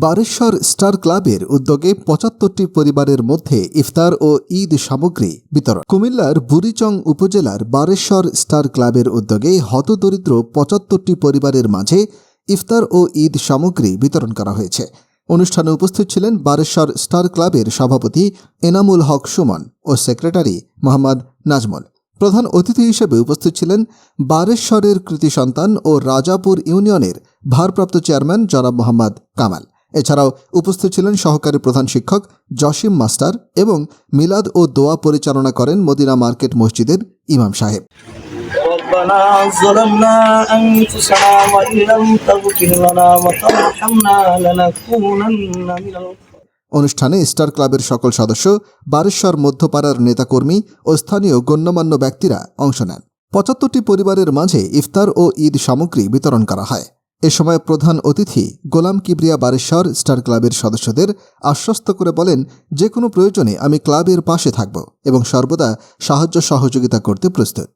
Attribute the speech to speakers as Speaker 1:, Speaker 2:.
Speaker 1: Bareshwar star ক্লাবের উদ্যোগে পঁচাত্তরটি পরিবারের মধ্যে ইফতার ও ঈদ সামগ্রী বিতরণ। কুমিল্লার বুড়িচং উপজেলার বারেশ্বর স্টার ক্লাবের উদ্যোগে হতদরিদ্র পঁচাত্তরটি পরিবারের মাঝে ইফতার ও ঈদ সামগ্রী বিতরণ করা হয়েছে। অনুষ্ঠানে উপস্থিত ছিলেন বারেশ্বর স্টার ক্লাবের সভাপতি এনামুল হক সুমন ও সেক্রেটারি মোহাম্মদ নাজমুল। প্রধান অতিথি হিসেবে উপস্থিত ছিলেন বারেশ্বরের কৃতি সন্তান ও রাজাপুর ইউনিয়নের ভারপ্রাপ্ত চেয়ারম্যান জনাব মোহাম্মদ কামাল। এছাড়াও উপস্থিত ছিলেন সহকারী প্রধান শিক্ষক জসিম মাস্টার এবং মিলাদ ও দোয়া পরিচালনা করেন মদিনা মার্কেট মসজিদের ইমাম সাহেব
Speaker 2: ربنا ظلمنا أنفسنا وإن لم تغفر لنا وترحمنا لنكونن من الخاسرين
Speaker 1: অনুষ্ঠানে স্টার ক্লাবের সকল সদস্য বারেশ্বর মধ্যপাড়ার নেতাকর্মী ও স্থানীয় গণ্যমান্য ব্যক্তিরা অংশ নেন পঁচাত্তরটি পরিবারের মাঝে ইফতার ও ঈদ সামগ্রী বিতরণ করা হয় এ সময় প্রধান অতিথি গোলাম কিবরিয়া বারেশ্বর স্টার ক্লাবের সদস্যদের আশ্বস্ত করে বলেন, যে কোনো প্রয়োজনে আমি ক্লাবের পাশে থাকব এবং সর্বদা সাহায্য সহযোগিতা করতে প্রস্তুত।